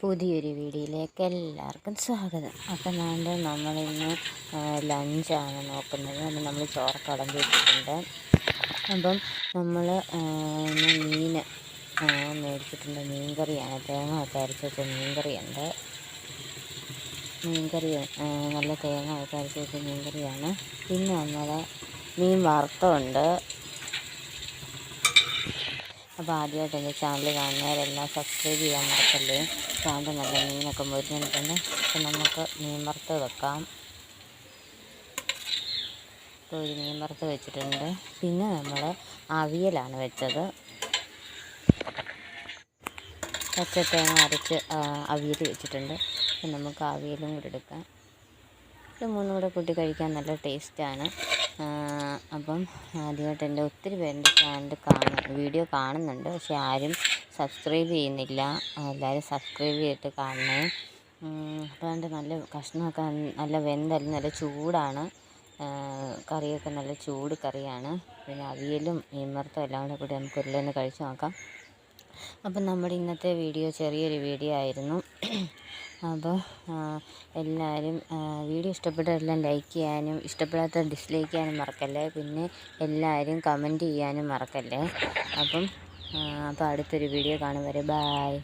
പുതിയൊരു വീഡിയോയിലേക്ക് എല്ലാവർക്കും സ്വാഗതം. അപ്പം നാണ്ട് നമ്മളിന്ന് ലഞ്ചാണ് നോക്കുന്നത്. അപ്പം നമ്മൾ ചോറൊക്കെ വിളമ്പി വെച്ചിട്ടുണ്ട് അപ്പം നമ്മൾ മീൻ മേടിച്ചിട്ടുണ്ട്. മീൻ കറിയാണ് തേങ്ങ ഒക്കെ അരച്ച് വെച്ച മീൻ കറിയുണ്ട് മീൻ നല്ല തേങ്ങ ഒക്കെ അരച്ച് വെച്ച മീൻ കറിയാണ് പിന്നെ നമ്മൾ മീൻ വറുത്തമുണ്ട് അപ്പോൾ ആദ്യമായിട്ട് എന്റെ ചാനൽ കാണുന്നവരെല്ലാം സബ്സ്ക്രൈബ് ചെയ്യാൻ മറക്കല്ലേ? ചാനൽ നല്ല മീനൊക്കെ മുരിഞ്ഞിട്ടുണ്ട് അപ്പോൾ നമുക്ക് മീൻ വറുത്ത് വെക്കാം. ഇപ്പോൾ ഒരു മീൻ വറുത്ത് വെച്ചിട്ടുണ്ട്. പിന്നെ നമ്മൾ അവിയലാണ് വെച്ചത്. തേങ്ങ അരച്ച് അവിയൽ വെച്ചിട്ടുണ്ട്. അപ്പം നമുക്ക് അവിയലും കൂടെ എടുക്കാം. ഇത് മൂന്നും കൂടെ കൂട്ടി കഴിക്കാൻ നല്ല ടേസ്റ്റാണ് അപ്പം ആദ്യമായിട്ട് എന്റെ ഒത്തിരി പേരുടെ ചാനൽ കാണും വീഡിയോ കാണുന്നുണ്ട്. പക്ഷെ ആരും സബ്സ്ക്രൈബ് ചെയ്യുന്നില്ല. എല്ലാവരും സബ്സ്ക്രൈബ് ചെയ്തിട്ട് കാണണേ. അപ്പോൾ നല്ല കഷ്ണമൊക്കെ നല്ല വെന്തല്ല നല്ല ചൂടാണ്. കറിയൊക്കെ നല്ല ചൂട് കറിയാണ്. പിന്നെ അവിയലും മീൻവറുത്തും എല്ലാം കൂടെ കൂടി നമുക്ക് ഉരുളൊന്ന് കഴിച്ച് നോക്കാം. അപ്പം നമ്മുടെ ഇന്നത്തെ വീഡിയോ ചെറിയൊരു വീഡിയോ ആയിരുന്നു. അപ്പോൾ എല്ലാവരും വീഡിയോ ഇഷ്ടപ്പെട്ടവരെല്ലാം ലൈക്ക് ചെയ്യാനും ഇഷ്ടപ്പെടാത്ത ഡിസ്ലൈക്ക് ചെയ്യാനും മറക്കല്ലേ? പിന്നെ എല്ലാവരും കമന്റ് ചെയ്യാനും മറക്കല്ലേ? അപ്പം അപ്പോൾ അടുത്തൊരു വീഡിയോ കാണും വരെ. ബായ്